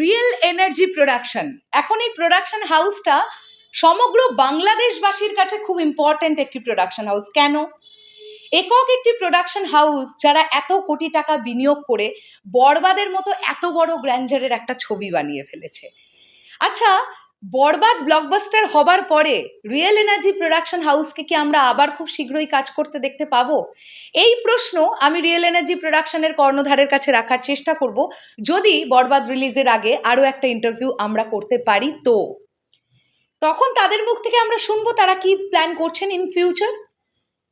Real Energy production এখন এই production হাউসটা সমগ্র বাংলাদেশবাসীর কাছে খুব ইম্পর্ট্যান্ট একটি প্রোডাকশন হাউস কেন? একক একটি প্রোডাকশন হাউস যারা এত কোটি টাকা বিনিয়োগ করে বরবাদের মতো এত বড় গ্র্যান্ডারের একটা ছবি বানিয়ে ফেলেছে। আচ্ছা বরবাদ ব্লকবাস্টার হবার পরে রিয়েল এনার্জি প্রোডাকশন হাউসকে কি আমরা আবার খুব শীঘ্রই কাজ করতে দেখতে পাবো? এই প্রশ্ন আমি রিয়েল এনার্জি প্রোডাকশনের কর্ণধারের কাছে রাখার চেষ্টা করব। যদি বরবাদ রিলিজের আগে আরও একটা ইন্টারভিউ আমরা করতে পারি তো? তখন তাদের মুখ থেকে আমরা শুনব তারা কি প্ল্যান করছেন ইন ফিউচার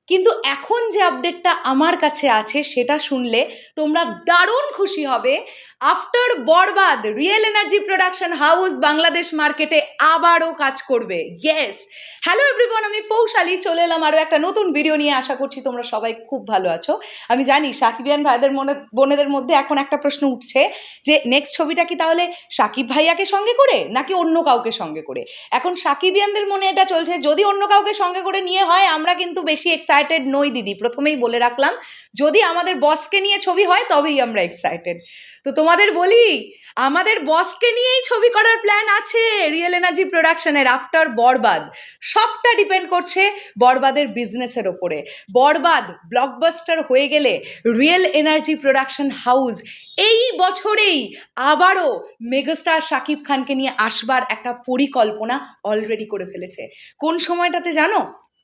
কিন্তু এখন যে আপডেটটা আমার কাছে আছে সেটা শুনলে তোমরা দারুণ খুশি হবে। After Borbaad Real Energy Production House Bangladesh মার্কেটে আবারও কাজ করবে। ইয়েস হ্যালো এভরিওয়ান আমি পৌশালী, চলে এলাম আরও একটা নতুন ভিডিও নিয়ে। আশা করছি তোমরা সবাই খুব ভালো আছো। আমি জানি সাকিবিয়ান ভাইদের মনে, বোনেদের মধ্যে এখন একটা প্রশ্ন উঠছে যে নেক্সট ছবিটা কি তাহলে সাকিব ভাইয়াকে সঙ্গে করে, নাকি অন্য কাউকে সঙ্গে করে? এখন সাকিবিয়ানদের মনে এটা চলছে, যদি অন্য কাউকে সঙ্গে করে নিয়ে হয়, আমরা কিন্তু বেশি এক্সাইটেড নই দিদি। প্রথমেই বলে রাখলাম, যদি আমাদের বসকে নিয়ে ছবি হয়, তবেই আমরা এক্সাইটেড তো তোমাদের বলি, আমাদের বসকে নিয়েই ছবি করার প্ল্যান আছে রিয়েল এনার্জি প্রোডাকশনের আফটার বরবাদ। সবটা ডিপেন্ড করছে বরবাদের বিজনেসের ওপরে। বরবাদ ব্লকবাস্টার হয়ে গেলে রিয়েল এনার্জি প্রোডাকশন হাউস এই বছরেই আবারও মেগাস্টার শাকিব খানকে নিয়ে আসবার একটা পরিকল্পনা অলরেডি করে ফেলেছে। কোন সময়টাতে জানো?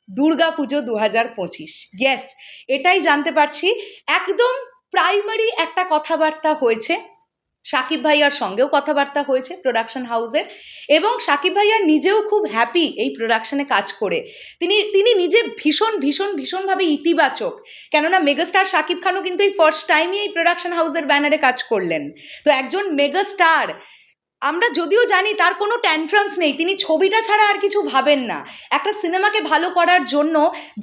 দুর্গা পুজো দু হাজার পঁচিশ। ইয়েস এটাই জানতে পারছি। একদম প্রাইমারি একটা কথাবার্তা হয়েছে সাকিব ভাইয়ার সঙ্গেও কথাবার্তা হয়েছে প্রোডাকশন হাউসের এবং সাকিব ভাইয়ার নিজেও খুব হ্যাপি এই প্রোডাকশনে কাজ করে। তিনি তিনি নিজে ভীষণ ভীষণ, ভীষণভাবে ইতিবাচক। কেননা মেগাস্টার সাকিব খানও কিন্তু এই ফার্স্ট টাইমই এই প্রোডাকশন হাউসের ব্যানারে কাজ করলেন। তো একজন মেগাস্টার আমরা যদিও জানি তার কোনো ট্যান্ট্রামস নেই, তিনি ছবিটা ছাড়া আর কিছু ভাবেন না। একটা সিনেমাকে ভালো করার জন্য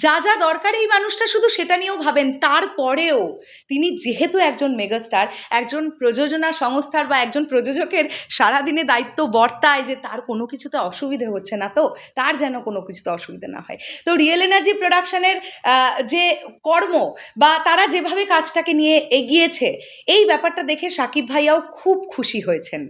যা যা দরকার এই মানুষটা শুধু সেটা নিয়েও ভাবেন। তারপরেও তিনি যেহেতু একজন মেগাস্টার একজন প্রযোজনা সংস্থার বা একজন প্রযোজকের সারাদিনে দায়িত্ব বর্তায় যে তার কোনো কিছুতে অসুবিধে হচ্ছে না তো, তার যেন কোনো কিছুতে অসুবিধে না হয়। তো রিয়েল এনার্জি প্রোডাকশনের যে কর্ম বা তারা যেভাবে কাজটাকে নিয়ে এগিয়েছে, এই ব্যাপারটা দেখে সাকিব ভাইয়াও খুব খুশি হয়েছেন।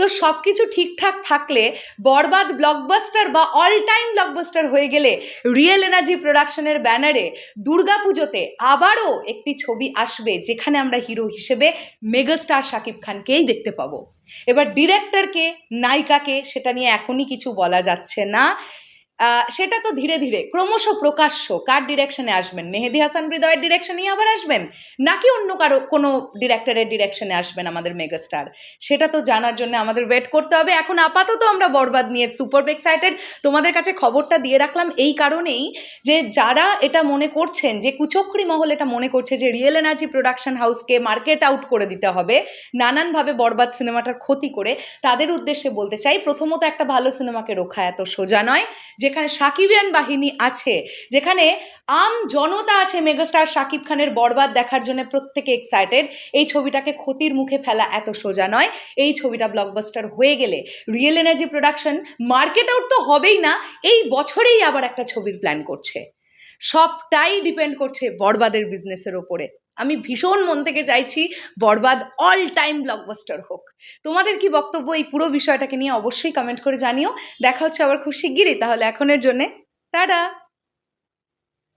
তো সব কিছু ঠিকঠাক থাকলে বরবাদ ব্লকবাস্টার বা অল টাইম ব্লকবাস্টার হয়ে গেলে রিয়েল এনার্জি প্রোডাকশনের ব্যানারে দুর্গা পুজোতে আবারও একটি ছবি আসবে যেখানে আমরা হিরো হিসেবে মেগাস্টার শাকিব খানকেই দেখতে পাবো। এবার ডিরেক্টরকে নায়িকাকে, সেটা নিয়ে এখনই কিছু বলা যাচ্ছে না। সেটা তো ধীরে ধীরে ক্রমশ প্রকাশ্য। কার ডিরেকশনে আসবেন? মেহেদি হাসান হৃদয়ের ডিরেকশনেই আবার আসবেন? নাকি অন্য কারও, কোনো ডিরেক্টরের ডিরেকশনে আসবেন আমাদের মেগাস্টার সেটা তো জানার জন্য আমাদের ওয়েট করতে হবে। এখন আপাতত আমরা বরবাদ নিয়ে সুপার এক্সাইটেড তোমাদের কাছে খবরটা দিয়ে রাখলাম এই কারণেই যে যারা এটা মনে করছেন, যে কুচক্রি মহল এটা মনে করছে যে রিয়েল এনার্জি প্রোডাকশন হাউসকে মার্কেট আউট করে দিতে হবে, নানানভাবে বরবাদ সিনেমাটার ক্ষতি করে, তাদের উদ্দেশ্যে বলতে চাই, প্রথমত একটা ভালো সিনেমাকে রোখা এত সোজা নয় যেখানে সাকিবিয়ান বাহিনী আছে, যেখানে আম জনতা আছে মেগাস্টার সাকিব খানের বরবাদ দেখার জন্য প্রত্যেকে এক্সাইটেড এই ছবিটাকে ক্ষতির মুখে ফেলা এত সোজা নয়। এই ছবিটা ব্লকবাস্টার হয়ে গেলে Real Energy Production market out তো হবেই না, এই বছরেই আবার একটা ছবির প্ল্যান করছে। সবটাই ডিপেন্ড করছে বরবাদের বিজনেসের ওপরে আমি ভীষণ মন থেকে চাইছি বরবাদ অল টাইম ব্লকবাস্টার হোক। তোমাদের কি বক্তব্য এই পুরো বিষয়টাকে নিয়ে অবশ্যই কমেন্ট করে জানিও। দেখা হচ্ছে আবার খুব শিগগিরই, তাহলে এখনের জন্যে, টাটা!